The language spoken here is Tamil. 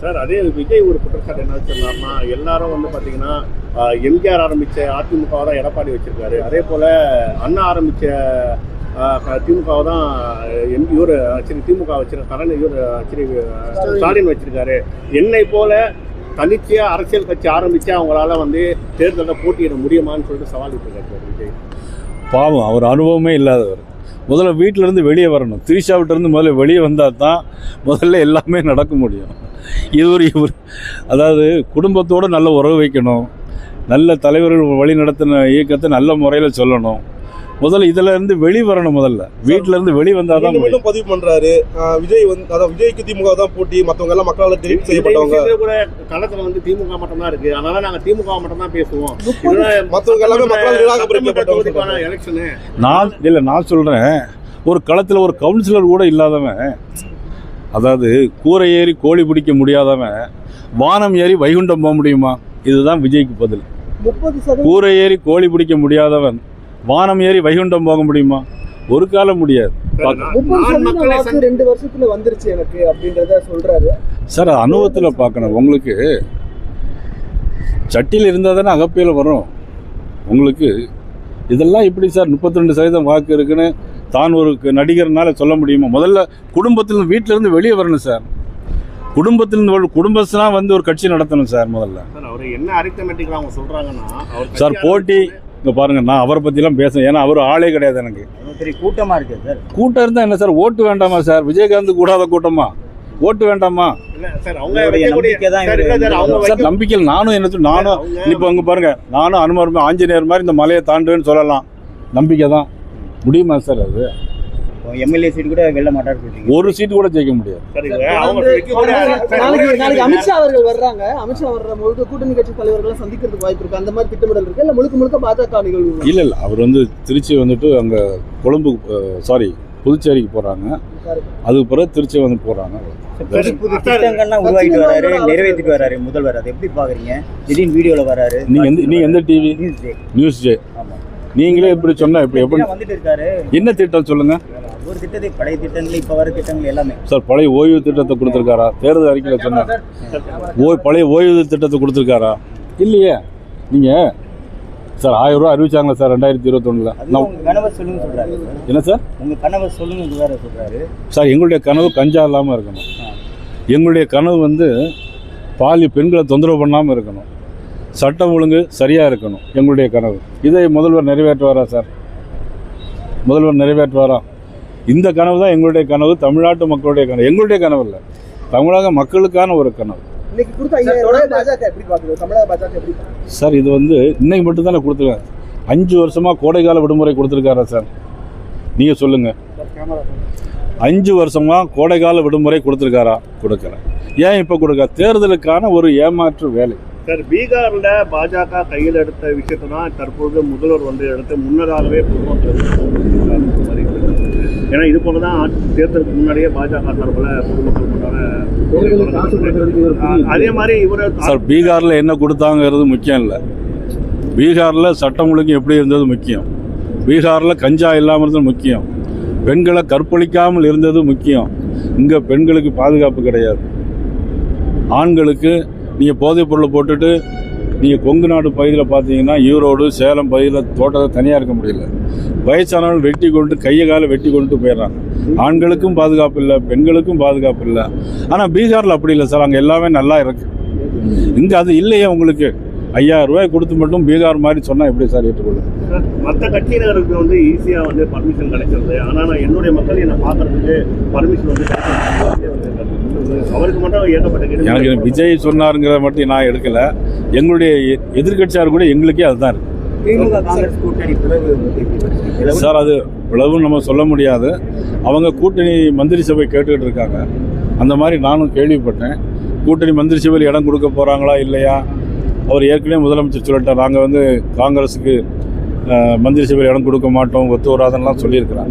சார் அதே விஜய் ஒரு குற்றச்சாட்டு என்ன வச்சிருந்தாருன்னா எல்லாரும் வந்து பாத்தீங்கன்னா எம்ஜிஆர் ஆரம்பிச்ச அதிமுக தான் எடப்பாடி வச்சிருக்காரு. அதே போல அண்ணா ஆரம்பிச்ச திமுக தான் எம் இவர் சரி திமுக வச்சிருக்க கரண் இவர் சரி ஸ்டாலின் வச்சிருக்காரு. என்னை போல தனிச்சையா அரசியல் கட்சி ஆரம்பிச்சு அவங்களால வந்து தேர்தலில் போட்டியிட முடியுமான்னு சொல்லிட்டு சவால் விட்டுருக்காரு சார் விஜய். பாவம் அவர் அனுபவமே இல்லாதவர். முதல்ல வீட்டிலேருந்து வெளியே வரணும். திரிஷாவிட்டருந்து முதல்ல வெளியே வந்தால் தான் முதல்ல எல்லாமே நடக்க முடியும். இது ஒரு இவர் அதாவது குடும்பத்தோடு நல்ல உறவு வைக்கணும். நல்ல தலைவர்கள் வழி நடத்தின இயக்கத்தை நல்ல முறையில் சொல்லணும். முதல்ல இதுல இருந்து வெளி வரணும் முதல்ல. வீட்டில இருந்து வெளி வந்தால் தான் மீண்டும் பதிவு பண்றாரு. விஜய் வந்து அதாவது விஜய்க்கு திமுக தான் போட்டி மத்தவங்க எல்லாம் மக்களால் தெரிவு செய்யப்பட்டவங்க. கூட களத்துல வந்து திமுக மட்டும் தான் இருக்கு. அதனால நாங்க திமுக மட்டும் தான் பேசுவோம் மத்தவங்க எல்லாமே மக்களால் சட்டமன்ற நிராகரிக்கப்பட்டவங்க எலெக்ஷனு நான் இல்லை நான் சொல்கிறேன் ஒரு களத்தில் ஒரு கவுன்சிலர் கூட இல்லாதவன் அதாவது கூரை ஏறி கோழி பிடிக்க முடியாதவன் வானம் ஏறி வைகுண்டம் போக முடியுமா? இதுதான் விஜய்க்கு பதில். கூரை ஏறி கோழி பிடிக்க முடியாதவன் வானம் ஏறி வைகுண்டம் போக முடியுமா? ஒரு காலம் முடியாது. ரெண்டு வருஷத்துல வந்துருச்சு எனக்கு அப்படின்றத சொல்றாரு. சார் அனுபவத்தில் பார்க்கணும். உங்களுக்கு சட்டியில் இருந்தால் தானே அகப்பையில் வரும். உங்களுக்கு இதெல்லாம் இப்படி சார் 32% சதவீதம் வாக்கு இருக்குன்னு தான் ஒரு நடிகர்னால சொல்ல முடியுமா? முதல்ல குடும்பத்தில் வீட்டில இருந்து வெளியே வரணும் சார். குடும்பத்திலிருந்து ஒரு குடும்பஸ்னா வந்து ஒரு கட்சி நடத்தணும் சார் முதல்ல. சார் போட்டி இங்க பாருங்க நான் அவரை பற்றிலாம் பேசுறேன் ஏன்னா அவர் ஆளே கிடையாது எனக்கு. பெரிய கூட்டமா இருக்கு சார்? கூட்டம் இருந்தால் என்ன சார்? ஓட்டு வேண்டாமா சார்? விஜயகாந்த் கூடாத கூட்டமா? ஓட்டு வேண்டாமா? இல்ல சார் நம்பிக்கையில் நானும் என்ன நானும் இப்போ அங்கே பாருங்க நானும் அனுமார் ஆஞ்சநேயர் மாதிரி இந்த மலையை தாண்டுவேன்னு சொல்லலாம். நம்பிக்கை தான் முடியுமா சார் அது? எம்எல்ஏ சீட் கூட வெல்ல மாட்டாரு சொல்றீங்க. ஒரு சீட்டு கூட ஜெயிக்க முடியாது. நாளைக்கு அமித்ஷா அவர்கள் வர்றாங்க. அமித்ஷா வர்ற பொழுது கூட்டணி கட்சி தலைவர்கள் சந்திக்கிறதுக்கு வாய்ப்பு இருக்கு. அந்த மாதிரி திட்டமிடல் இருக்கு. இல்ல முழுக்க முழுக்க பாஜக நிகழ்வு இல்லை இல்லை. அவர் வந்து திருச்சி வந்துட்டு அங்கே கொழும்பு சாரி புதுச்சேரிக்கு போகிறாங்க அதுக்கு பிறகு திருச்சி வந்து புது திட்டங்கள்லாம் உருவாக்கிட்டு வராரு நிறைவேற்றிட்டு வராரு முதல்வர். அதை எப்படி பாக்குறீங்க திடீர்னு வீடியோல வராரு. நீங்கள் எந்த நீங்கள் எந்த டிவி நியூஸ் ஜே நீங்களே இப்படி சொன்னால் இப்படி எப்படி திட்டம் வந்துட்டு இருக்காரு. என்ன திட்டம் சொல்லுங்கள் ஒரு திட்டத்தை பழைய திட்டங்கள் இப்ப வர திட்டங்கள் எல்லாமே. சார் பழைய ஓய்வு திட்டத்தை கொடுத்துருக்காரா? தேர்தல் அறிக்கையில் சொன்னார். ஓய் பழைய ஓய்வு திட்டத்தை கொடுத்துருக்காரா? இல்லையே. நீங்கள் சார் ஆயிரம் ரூபா அறிவிச்சாங்களா சார் ரெண்டாயிரத்தி இருபத்தொன்னில். கனவை சொல்லுங்க சொல்றாரு. என்ன சார்? உங்க கனவை சொல்லுங்க வேற சொல்றாரு. சார் எங்களுடைய கனவு கஞ்சா இல்லாமல் இருக்கணும். எங்களுடைய கனவு வந்து பாலி பெண்களை தொந்தரவு பண்ணாமல் இருக்கணும். சட்டம் ஒழுங்கு சரியாக இருக்கணும் எங்களுடைய கனவு. இதை முதல்வர் நிறைவேற்றுவாரா சார்? முதல்வர் நிறைவேற்றுவாரா? இந்த கனவு தான் எங்களுடைய கனவு தமிழ்நாட்டு மக்களுடைய கனவு. எங்களுடைய கனவு இல்லை. தமிழக மக்களுக்கான ஒரு கனவு. இன்னைக்கு கொடுத்த ஐயாயிரம் ரூபாய் பாஜக எப்படி பாக்குது தமிழக பாஜக எப்படி பாக்குது? சார் இது வந்து இன்னைக்கு மட்டும் தானே கொடுத்துருக்காங்க. அஞ்சு வருஷமாக கோடைக்கால விடுமுறை கொடுத்துருக்காரா சார்? நீங்கள் சொல்லுங்கள் அஞ்சு வருஷமாக கோடைக்கால விடுமுறை கொடுத்துருக்காரா? கொடுக்கல. ஏன் இப்போ கொடுக்க? தேர்தலுக்கான ஒரு ஏமாற்று வேலை. சார் பீகார்ல பாஜக கையில் எடுத்த விஷயத்தை தான் தற்பொழுது முதல்வர் வந்து எடுத்து முன்னதாகவே பொதுமக்கள். ஏன்னா இது போல தான் ஆட்சி- தேர்தலுக்கு முன்னாடியே பாஜக சார்பில் பொதுமக்கள் அதே மாதிரி இவரை சார் பீகாரில் என்ன கொடுத்தாங்கிறது முக்கியம் இல்லை. பீகாரில் சட்டம் ஒழுங்கு எப்படி இருந்தது முக்கியம்? பீகாரில் கஞ்சா இல்லாமல் இருந்தது முக்கியம். பெண்களை கற்பழிக்காமல் இருந்தது முக்கியம். இங்கே பெண்களுக்கு பாதுகாப்பு கிடையாது. ஆண்களுக்கு நீங்கள் போதைப் பொருளை போட்டுட்டு நீங்கள் கொங்கு நாடு பகுதியில் பார்த்தீங்கன்னா ஈரோடு சேலம் பகுதியில் தோட்டத்தை தனியாக இருக்க முடியல. வயசானவர்கள் வெட்டி கொண்டு கையை காலை வெட்டி கொண்டு போயிடுறாங்க. ஆண்களுக்கும் பாதுகாப்பு இல்லை பெண்களுக்கும் பாதுகாப்பு இல்லை. ஆனால் பீகாரில் அப்படி இல்லை சார். அங்கே எல்லாமே நல்லா இருக்கு. இங்கே அது இல்லையே உங்களுக்கு. ஐயாயிரம் ரூபாய் கொடுத்து மட்டும் பீகார் மாதிரி சொன்னால் எப்படி சார் ஏற்றுக்கொள்ளும்? மற்ற கட்சியினருக்கு வந்து ஈஸியாக வந்து பர்மிஷன் கிடைக்கிறது ஆனால் நான் என்னுடைய மக்கள் என்னை பார்க்கறதுக்கு பர்மிஷன் வந்து. அவருக்கு மட்டும் ஏகப்பட்ட. எனக்கு விஜய் சொன்னாருங்கிறத மட்டும் நான் எடுக்கல. எங்களுடைய எ- எதிர்க்கட்சியார் கூட எங்களுக்கே அதுதான் இருக்கு. சார் அது இவ்வளவு நம்ம சொல்ல முடியாது. அவங்க கூட்டணி மந்திரி சபை கேட்டுக்கிட்டு இருக்காங்க. அந்த மாதிரி நானும் கேள்விப்பட்டேன். கூட்டணி மந்திரி சபையில் இடம் கொடுக்க போகிறாங்களா இல்லையா? அவர் ஏற்கனவே முதலமைச்சர் சொல்லிட்டார். நாங்கள் வந்து காங்கிரஸுக்கு மந்திரி சபையில் இடம் கொடுக்க மாட்டோம் ஒத்து வராதெல்லாம் சொல்லியிருக்கிறாங்க.